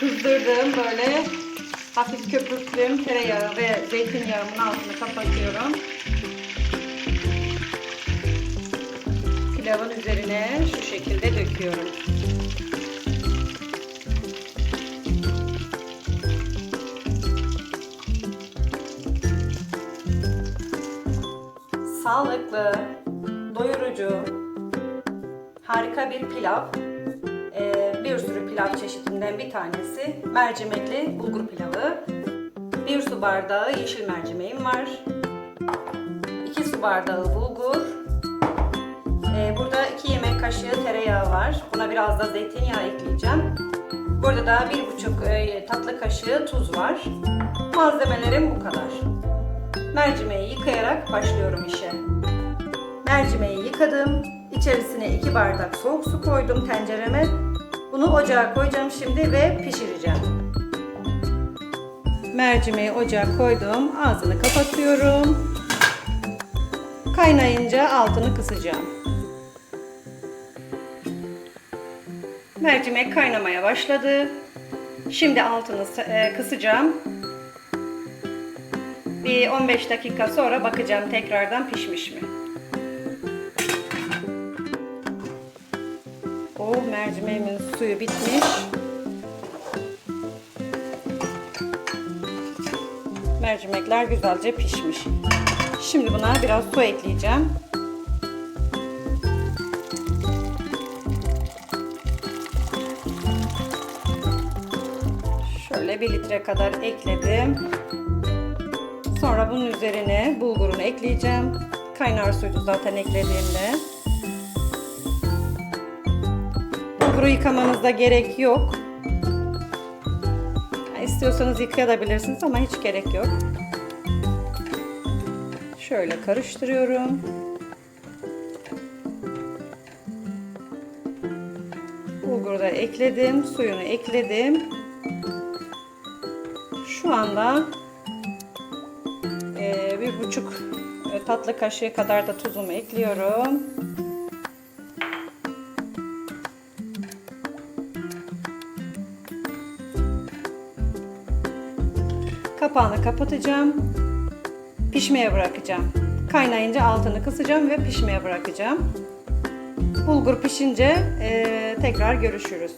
kızdırdığım böyle hafif köpürttüğüm tereyağı ve zeytinyağımın altını kapatıyorum. Pilavın üzerine şu şekilde döküyorum. Sağlıklı, doyurucu, harika bir pilav. Bir sürü pilav çeşidinden bir tanesi mercimekli bulgur pilavı. Bir su bardağı yeşil mercimeğim var. 2 su bardağı bulgur. Ee, burada 2 yemek kaşığı tereyağı var. Buna biraz da zeytinyağı ekleyeceğim. Burada da 1,5 e, tatlı kaşığı tuz var. Malzemelerim bu kadar. Mercimeği yıkayarak başlıyorum işe. Mercimeği yıkadım. İçerisine 2 bardak soğuk su koydum tencereme. Bunu ocağa koyacağım şimdi ve pişireceğim. Mercimeği ocağa koydum. Ağzını kapatıyorum. Kaynayınca altını kısacağım. Mercimek kaynamaya başladı. Şimdi altını e, kısacağım. Bir 15 dakika sonra bakacağım tekrardan pişmiş mi. Oh mercimeğimin suyu bitmiş. Mercimekler güzelce pişmiş. Şimdi buna biraz su ekleyeceğim. Şöyle bir litre kadar ekledim. Sonra bunun üzerine bulgurunu ekleyeceğim. Kaynar suydu zaten eklediğimde. Bulguru yıkamanıza gerek yok. İstiyorsanız yıkayabilirsiniz ama hiç gerek yok. Şöyle karıştırıyorum. Bulguru da ekledim, suyunu ekledim. Şu anda e, bir buçuk tatlı kaşığı kadar da tuzumu ekliyorum. Kapağını kapatacağım. Pişmeye bırakacağım. Kaynayınca altını kısacağım ve pişmeye bırakacağım. Bulgur pişince e, tekrar görüşürüz.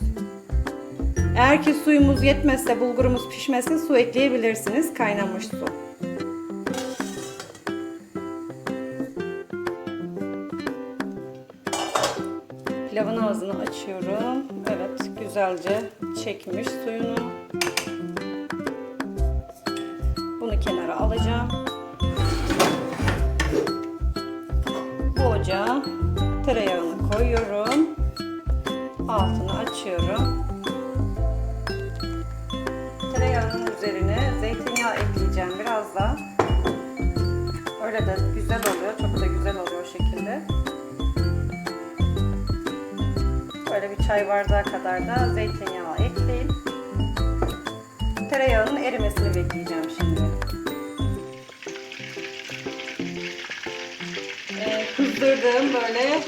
Eğer ki suyumuz yetmezse bulgurumuz pişmesin su ekleyebilirsiniz. Kaynamış su. Pilavın ağzını açıyorum. Evet güzelce çekmiş suyunu. Koyuyorum. Altını açıyorum. Tereyağının üzerine zeytinyağı ekleyeceğim biraz da. Öyle de güzel oluyor. Çok da güzel oluyor o şekilde. Böyle bir çay bardağı kadar da zeytinyağı ekleyip tereyağının erimesini bekleyeceğim şimdi. Ee, kızdırdığım böyle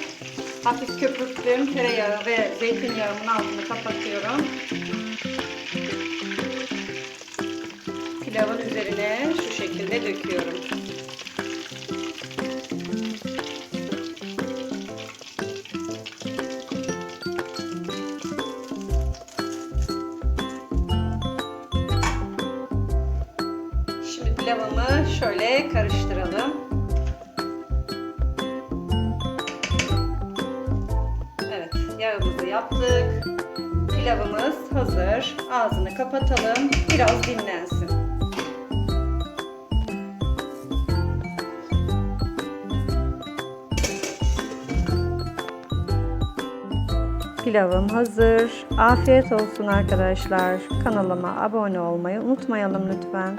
hafif köpürttüğüm tereyağı ve zeytinyağımın altını kapatıyorum. Pilavın üzerine şu şekilde döküyorum. Şimdi pilavımı şöyle karıştıralım. Yaptık. Pilavımız hazır. Ağzını kapatalım. Biraz dinlensin. Pilavım hazır. Afiyet olsun arkadaşlar. Kanalıma abone olmayı unutmayalım lütfen.